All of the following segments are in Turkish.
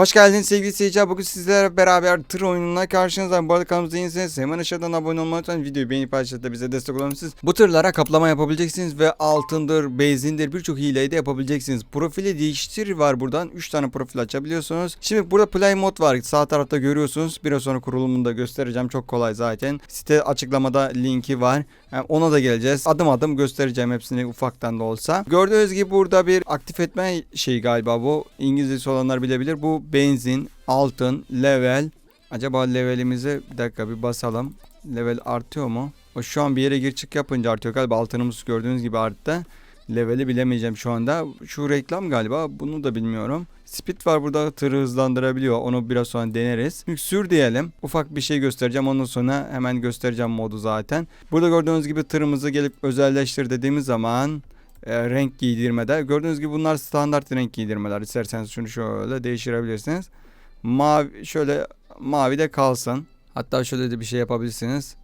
Hoş geldiniz sevgili seyirciler. Bugün sizlerle beraber tır oyununa karşınızdayım. Bu arada kanalımıza yeniyseniz hemen aşağıdan abone olmayı unutmayın. Videoyu beğenip paylaşıp bize destek olabilirsiniz. Bu tırlara kaplama yapabileceksiniz ve altındır, benzindir birçok hileyi de yapabileceksiniz. Profili değiştir var buradan. 3 tane profil açabiliyorsunuz. Şimdi burada play mod var. Sağ tarafta görüyorsunuz. Biraz sonra kurulumunu da göstereceğim. Çok kolay zaten. Site açıklamada linki var. Yani ona da geleceğiz. Adım adım göstereceğim hepsini ufaktan da olsa. Gördüğünüz gibi burada bir aktif etme şeyi galiba bu. İngilizcesi olanlar bilebilir. Bu benzin, altın, level. Acaba levelimizi bir dakika bir basalım. Level artıyor mu? O şu an bir yere gir çık yapınca artıyor galiba. Altınımız gördüğünüz gibi arttı. Leveli bilemeyeceğim şu anda. Şu reklam galiba. Bunu da bilmiyorum. Speed var burada tırı hızlandırabiliyor. Onu biraz sonra deneriz. Şimdi sür diyelim. Ufak bir şey göstereceğim. Ondan sonra hemen göstereceğim modu zaten. Burada gördüğünüz gibi tırımızı gelip özelleştir dediğimiz zaman e, renk giydirmede. Gördüğünüz gibi bunlar standart renk giydirmeler. İsterseniz şunu şöyle değiştirebilirsiniz. Mavi şöyle mavi de kalsın. Hatta şöyle de bir şey yapabilirsiniz.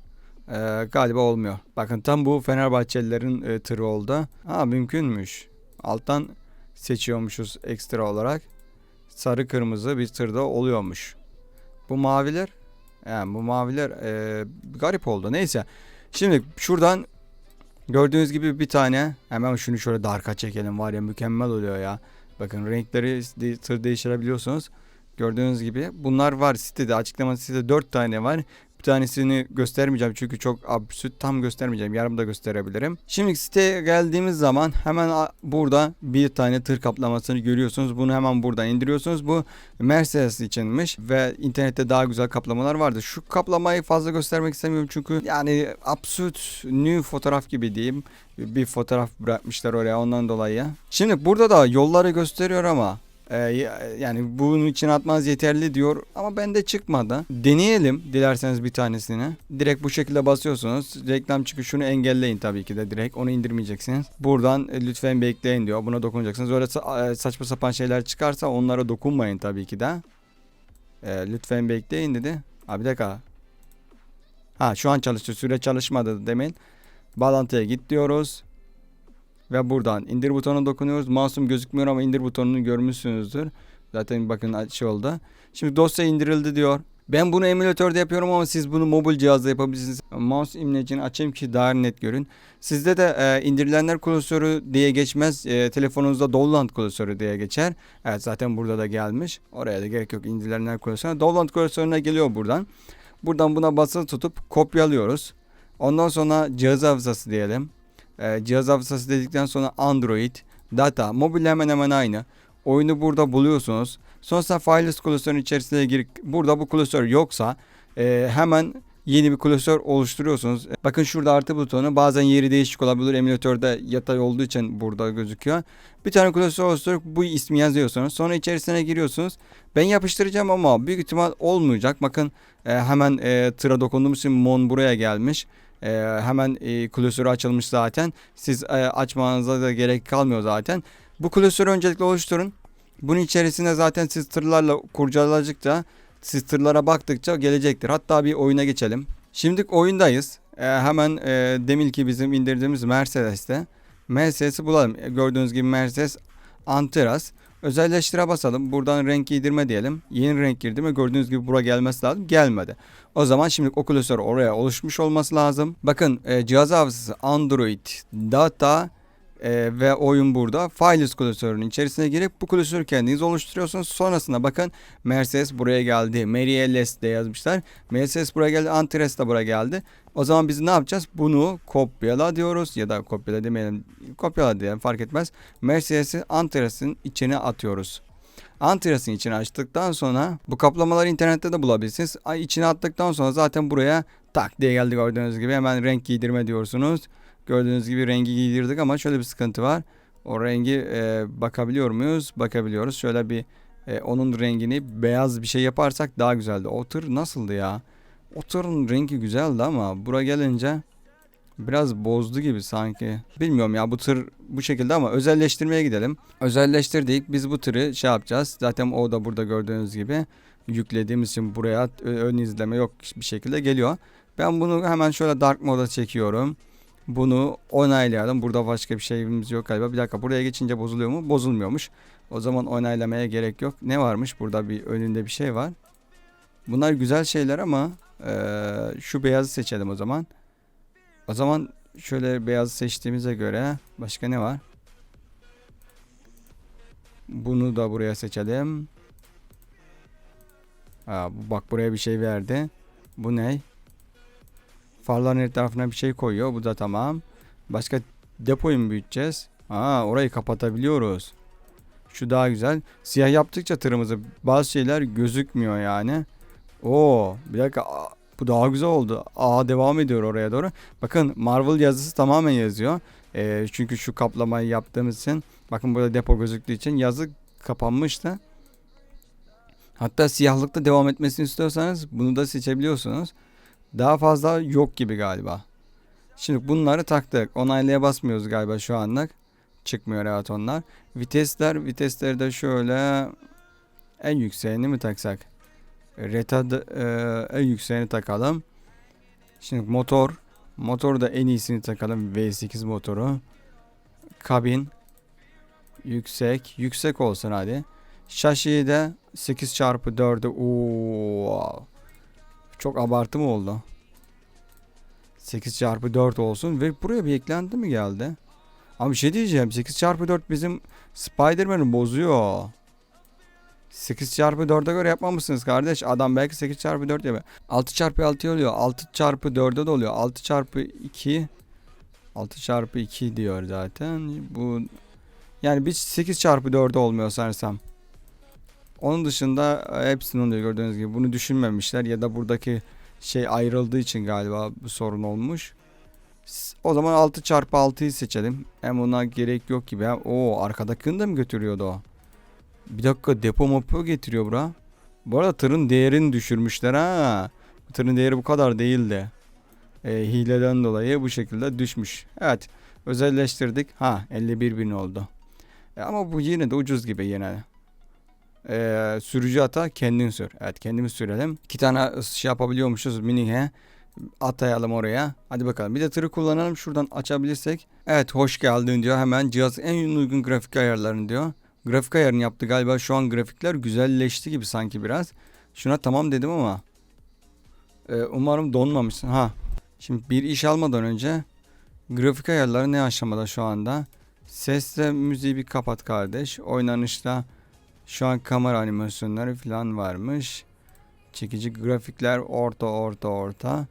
E, galiba olmuyor. Bakın tam bu Fenerbahçelilerin e, tırı oldu. Ha mümkünmüş. Alttan seçiyormuşuz ekstra olarak. Sarı kırmızı bir tırda oluyormuş. Bu maviler yani bu maviler e, garip oldu. Neyse. Şimdi şuradan gördüğünüz gibi bir tane hemen şunu şöyle darka çekelim var ya mükemmel oluyor ya. Bakın renkleri tır değiştirebiliyorsunuz. Gördüğünüz gibi bunlar var sitede açıklama sitede 4 tane var. Tanesini göstermeyeceğim çünkü çok absürt tam göstermeyeceğim. Yarım da gösterebilirim. Şimdi siteye geldiğimiz zaman hemen burada bir tane tır kaplamasını görüyorsunuz. Bunu hemen buradan indiriyorsunuz. Bu Mercedes içinmiş ve internette daha güzel kaplamalar vardı. Şu kaplamayı fazla göstermek istemiyorum çünkü yani absürt new fotoğraf gibi diyeyim. Bir fotoğraf bırakmışlar oraya ondan dolayı. Şimdi burada da yolları gösteriyor ama ee, ya- yani bunun için atmaz yeterli diyor ama bende çıkmadı. Deneyelim dilerseniz bir tanesini. Direkt bu şekilde basıyorsunuz. Reklam çıkışını engelleyin tabii ki de direkt. Onu indirmeyeceksiniz. Buradan e, lütfen bekleyin diyor. Buna dokunacaksınız. Öyle e, saçma sapan şeyler çıkarsa onlara dokunmayın tabii ki de. Ee, lütfen bekleyin dedi. Ha bir dakika. Ha şu an çalıştı. Süre çalışmadı demin. Bağlantıya git diyoruz. Ve buradan indir butonuna dokunuyoruz. Masum gözükmüyor ama indir butonunu görmüşsünüzdür. Zaten bakın açı oldu. Şimdi dosya indirildi diyor. Ben bunu emülatörde yapıyorum ama siz bunu mobil cihazda yapabilirsiniz. Mouse imlecini açayım ki daha net görün. Sizde de e, indirilenler klasörü diye geçmez. E, telefonunuzda download klasörü diye geçer. Evet zaten burada da gelmiş. Oraya da gerek yok indirilenler klasörüne. Download klasörüne geliyor buradan. Buradan buna basılı tutup kopyalıyoruz. Ondan sonra cihaz hafızası diyelim. Ee, cihaz hafızası dedikten sonra Android, data, mobil hemen hemen aynı. Oyunu burada buluyorsunuz. Sonrasında Files klasörün içerisine girip burada bu klasör yoksa e, hemen yeni bir klasör oluşturuyorsunuz. E, Bakın şurada artı butonu bazen yeri değişik olabilir. Emülatörde yatay olduğu için burada gözüküyor. Bir tane klasör oluşturup bu ismi yazıyorsunuz. Sonra içerisine giriyorsunuz. Ben yapıştıracağım ama büyük ihtimal olmayacak. Bakın e, hemen e, tıra dokunduğumuz için Mon buraya gelmiş. E, hemen e, klasörü açılmış zaten. Siz e, açmanıza da gerek kalmıyor zaten. Bu klasörü öncelikle oluşturun. Bunun içerisinde zaten siz tırlarla kurcaladıkça, siz tırlara baktıkça gelecektir. Hatta bir oyuna geçelim. Şimdi oyundayız. E, hemen e, deminki bizim indirdiğimiz Mercedes'te. Mercedes'i bulalım. Gördüğünüz gibi Mercedes Antiras. Özelleştire basalım. Buradan renk giydirme diyelim. Yeni renk girdi mi gördüğünüz gibi bura gelmesi lazım. Gelmedi. O zaman şimdi o klasör oraya oluşmuş olması lazım. Bakın e, cihaz hafızası Android, data e, ve oyun burada. Files klasörünün içerisine girip bu klasörü kendiniz oluşturuyorsunuz. Sonrasında bakın Mercedes buraya geldi. Mary Ellis de yazmışlar. Mercedes buraya geldi. Antares de buraya geldi. O zaman biz ne yapacağız? Bunu kopyala diyoruz ya da kopyala demeyelim. Kopyala diyelim fark etmez. Mercedes'i Antares'in içine atıyoruz. Antiras'ın içine açtıktan sonra bu kaplamaları internette de bulabilirsiniz. Ay içine attıktan sonra zaten buraya tak diye geldi gördüğünüz gibi hemen renk giydirme diyorsunuz. Gördüğünüz gibi rengi giydirdik ama şöyle bir sıkıntı var. O rengi e, bakabiliyor muyuz? Bakabiliyoruz. Şöyle bir e, onun rengini beyaz bir şey yaparsak daha güzeldi. O tır nasıldı ya? O rengi güzeldi ama bura gelince biraz bozdu gibi sanki. Bilmiyorum ya bu tır bu şekilde ama özelleştirmeye gidelim. Özelleştirdik. Biz bu tırı şey yapacağız. Zaten o da burada gördüğünüz gibi yüklediğimiz için buraya ön izleme yok bir şekilde geliyor. Ben bunu hemen şöyle dark moda çekiyorum. Bunu onaylayalım. Burada başka bir şeyimiz yok galiba. Bir dakika buraya geçince bozuluyor mu? Bozulmuyormuş. O zaman onaylamaya gerek yok. Ne varmış? Burada bir önünde bir şey var. Bunlar güzel şeyler ama eee, şu beyazı seçelim o zaman. O zaman şöyle beyazı seçtiğimize göre başka ne var? Bunu da buraya seçelim. Bu- bak buraya bir şey verdi. Bu ne? Farların etrafına bir şey koyuyor. Bu da tamam. Başka depoyu mu büyüteceğiz? Aa, orayı kapatabiliyoruz. Şu daha güzel. Siyah yaptıkça tırımızı bazı şeyler gözükmüyor yani. Oo, bir dakika. Bu daha güzel oldu. Aa devam ediyor oraya doğru. Bakın Marvel yazısı tamamen yazıyor. Ee, çünkü şu kaplamayı yaptığımız için bakın burada depo gözüktüğü için yazı kapanmıştı. Hatta siyahlıkta devam etmesini istiyorsanız bunu da seçebiliyorsunuz. Daha fazla yok gibi galiba. Şimdi bunları taktık. Onaylaya basmıyoruz galiba şu anlık. Çıkmıyor evet onlar. Vitesler, vitesleri de şöyle en yükseğini mi taksak? Retard e, en yükseğini takalım. Şimdi motor, motor da en iyisini takalım. V8 motoru. Kabin yüksek, yüksek olsun hadi. Şasiyi de 8 çarpı 4'ü Oo. Çok abartı mı oldu? 8 çarpı 4 olsun ve buraya bir eklenti mi geldi? Ama bir şey diyeceğim. 8 çarpı 4 bizim Spider-Man'i bozuyor. 8 çarpı 4'e göre yapmamışsınız kardeş. Adam belki 8 çarpı 4 yapıyor. 6 çarpı 6 oluyor. 6 çarpı 4'e de oluyor. 6 çarpı 2 6 çarpı 2 diyor zaten. Bu yani bir 8 çarpı 4'e olmuyor sanırsam. Onun dışında e, hepsinin oluyor gördüğünüz gibi. Bunu düşünmemişler ya da buradaki şey ayrıldığı için galiba bu sorun olmuş. O zaman 6 çarpı 6'yı seçelim. Hem ona gerek yok gibi. Oo arkadakini de mi götürüyordu o? Bir dakika depo mopo getiriyor bura. Bu arada tırın değerini düşürmüşler ha. Tırın değeri bu kadar değildi. E, hileden dolayı bu şekilde düşmüş. Evet özelleştirdik. Ha 51 bin oldu. E, ama bu yine de ucuz gibi yine. E, sürücü ata kendin sür. Evet kendimiz sürelim. İki tane şey yapabiliyormuşuz mini he. Atayalım oraya. Hadi bakalım. Bir de tırı kullanalım. Şuradan açabilirsek. Evet hoş geldin diyor. Hemen cihaz en uygun grafik ayarlarını diyor. Grafik ayarını yaptı galiba. Şu an grafikler güzelleşti gibi sanki biraz. Şuna tamam dedim ama. Ee, umarım donmamışsın. Ha. Şimdi bir iş almadan önce grafik ayarları ne aşamada şu anda? Sesle müziği bir kapat kardeş. Oynanışta şu an kamera animasyonları falan varmış. Çekici grafikler orta orta orta.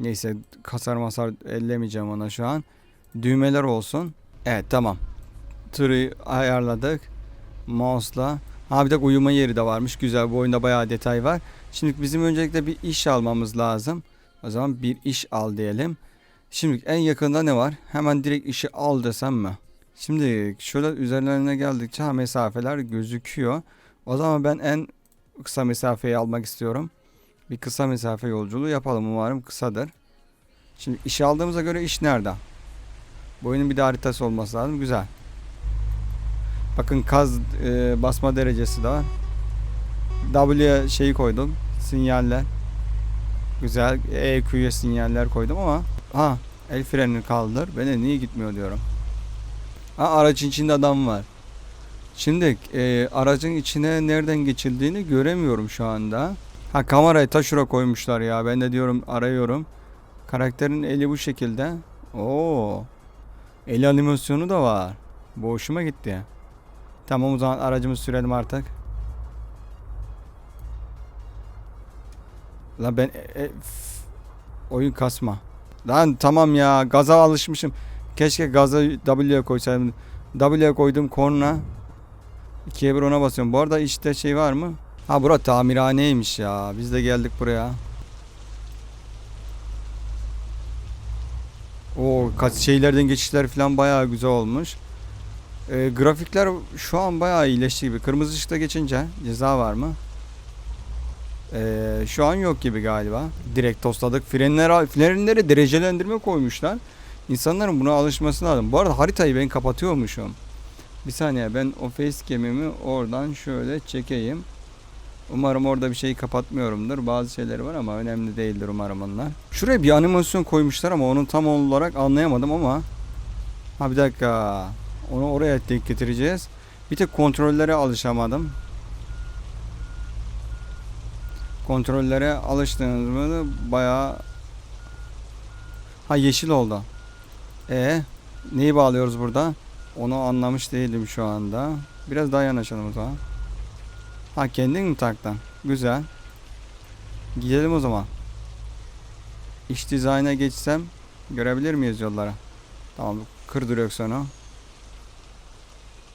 Neyse kasar masar ellemeyeceğim ona şu an. Düğmeler olsun. Evet tamam. Tırı ayarladık. Mouse'la. Ha bir de uyuma yeri de varmış. Güzel bu oyunda bayağı detay var. Şimdi bizim öncelikle bir iş almamız lazım. O zaman bir iş al diyelim. Şimdi en yakında ne var? Hemen direkt işi al desem mi? Şimdi şöyle üzerlerine geldikçe ha, mesafeler gözüküyor. O zaman ben en kısa mesafeyi almak istiyorum. Bir kısa mesafe yolculuğu yapalım umarım kısadır. Şimdi işi aldığımıza göre iş nerede? Bu oyunun bir de haritası olması lazım. Güzel. Bakın kaz e, basma derecesi de var. W'ye şeyi koydum. Sinyaller. Güzel. EQ'ye sinyaller koydum ama ha el frenini kaldır. Bana niye gitmiyor diyorum. Ha aracın içinde adam var. Şimdi e, aracın içine nereden geçildiğini göremiyorum şu anda. Ha kamerayı ta şura koymuşlar ya. Ben de diyorum arıyorum. Karakterin eli bu şekilde. Oo. El animasyonu da var. Bu hoşuma gitti. Tamam o zaman aracımızı sürelim artık. Lan ben e, e, oyun kasma. Lan tamam ya gaza alışmışım. Keşke gaza W'ye koysaydım. W'ye koydum korna. İkiye bir ona basıyorum. Bu arada işte şey var mı? Ha bura tamirhaneymiş ya. Biz de geldik buraya. O kaç şeylerden geçişler falan bayağı güzel olmuş. Ee, grafikler şu an bayağı iyileşti gibi. Kırmızı ışıkta geçince ceza var mı? Ee, şu an yok gibi galiba. Direkt tosladık. Frenler, frenlere derecelendirme koymuşlar. İnsanların buna alışması lazım. Bu arada haritayı ben kapatıyormuşum. Bir saniye ben o facecam'imi oradan şöyle çekeyim. Umarım orada bir şeyi kapatmıyorumdur. Bazı şeyleri var ama önemli değildir umarım onlar. Şuraya bir animasyon koymuşlar ama onu tam olarak anlayamadım ama. Ha bir dakika. Onu oraya denk getireceğiz. Bir tek kontrollere alışamadım. Kontrollere alıştığınız mı bayağı Ha yeşil oldu. E neyi bağlıyoruz burada? Onu anlamış değilim şu anda. Biraz daha yanaşalım o zaman. Ha kendin mi taktın? Güzel. Gidelim o zaman. İç dizayna geçsem görebilir miyiz yolları? Tamam kır direksiyonu.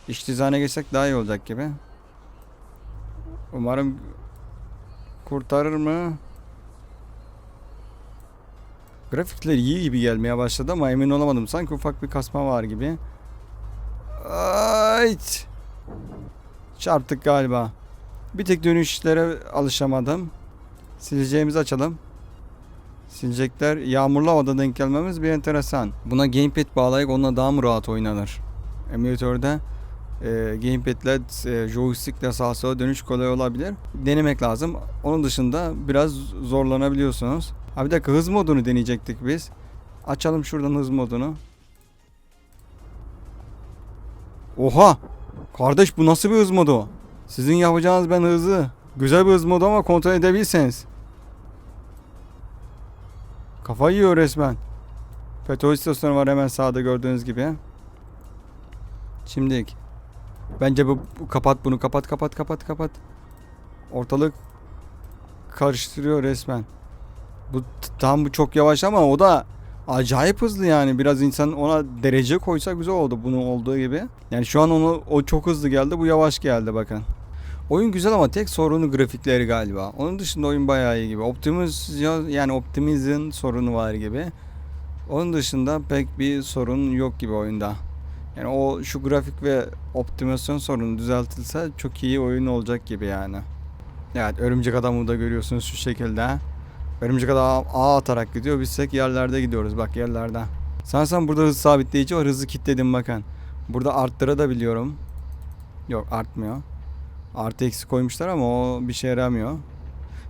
İç dizayna geçsek daha iyi olacak gibi. Umarım kurtarır mı? Grafikler iyi gibi gelmeye başladı ama emin olamadım. Sanki ufak bir kasma var gibi. Ayt. Çarptık galiba. Bir tek dönüşlere alışamadım. Sileceğimizi açalım. Silecekler yağmurlu havada denk gelmemiz bir enteresan. Buna gamepad bağlayıp onunla daha mı rahat oynanır? Emülatörde e, gamepad'le e, joystick'le sağa sola dönüş kolay olabilir. Denemek lazım. Onun dışında biraz zorlanabiliyorsunuz. Ha bir dakika hız modunu deneyecektik biz. Açalım şuradan hız modunu. Oha! Kardeş bu nasıl bir hız modu? Sizin yapacağınız ben hızı. Güzel bir hız modu ama kontrol edebilirseniz. Kafayı yiyor resmen. Petrol istasyonu var hemen sağda gördüğünüz gibi. Şimdilik. Bence bu, kapat bunu kapat kapat kapat kapat. Ortalık karıştırıyor resmen. Bu tam bu çok yavaş ama o da acayip hızlı yani. Biraz insan ona derece koysa güzel oldu bunun olduğu gibi. Yani şu an onu o çok hızlı geldi, bu yavaş geldi bakın. Oyun güzel ama tek sorunu grafikleri galiba. Onun dışında oyun bayağı iyi gibi. Optimiz yani Optimiz'in sorunu var gibi. Onun dışında pek bir sorun yok gibi oyunda. Yani o şu grafik ve optimizasyon sorunu düzeltilse çok iyi oyun olacak gibi yani. Evet örümcek adamı da görüyorsunuz şu şekilde. Örümcek adam ağ atarak gidiyor. Biz tek yerlerde gidiyoruz bak yerlerde. Sanırsam burada hız sabitleyici var. Hızı kilitledim bakın. Burada arttırabiliyorum. Yok artmıyor. Artı eksi koymuşlar ama o bir şey yaramıyor.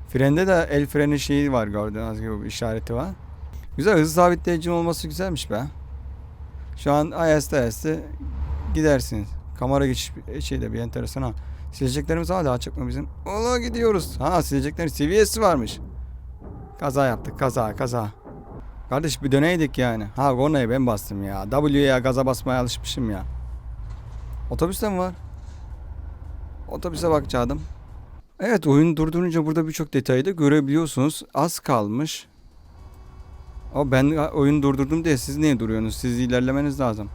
Frende de el freni şeyi var gördüğünüz gibi işareti var. Güzel hız sabitleyici olması güzelmiş be. Şu an ayeste ayeste gidersiniz. Kamera geçiş şey de bir enteresan ha. Sileceklerimiz hala açık mı bizim? Ola gidiyoruz. Ha sileceklerin seviyesi varmış. Kaza yaptık kaza kaza. Kardeş bir döneydik yani. Ha kornaya ben bastım ya. W'ye gaza basmaya alışmışım ya. Otobüste mi var? Otobüse bakacaktım. Evet oyun durdurunca burada birçok detayı da görebiliyorsunuz. Az kalmış. O ben oyun durdurdum diye siz niye duruyorsunuz? Siz ilerlemeniz lazım.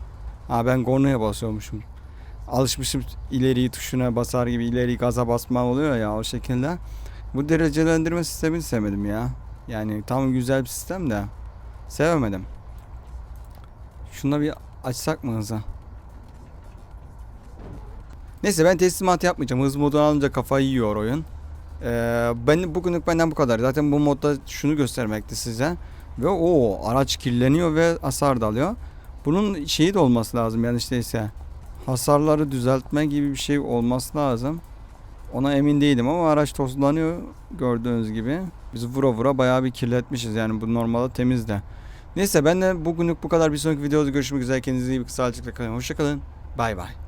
Ha ben kornaya basıyormuşum. Alışmışım ileri tuşuna basar gibi ileri gaza basma oluyor ya o şekilde. Bu derecelendirme sistemini sevmedim ya. Yani tam güzel bir sistem de sevemedim. Şuna bir açsak mı hızı? Neyse ben teslimat yapmayacağım. Hız modunu alınca kafayı yiyor oyun. Ee, ben bugünlük benden bu kadar. Zaten bu modda şunu göstermekti size. Ve o araç kirleniyor ve hasar da alıyor. Bunun şeyi de olması lazım yani işte ise hasarları düzeltme gibi bir şey olması lazım. Ona emin değilim ama araç tozlanıyor gördüğünüz gibi. Biz vura vura bayağı bir kirletmişiz yani bu normalde temiz de. Neyse ben de bugünlük bu kadar bir sonraki videoda görüşmek üzere. Kendinize iyi bir kısa kalın. Hoşçakalın. Bay bay.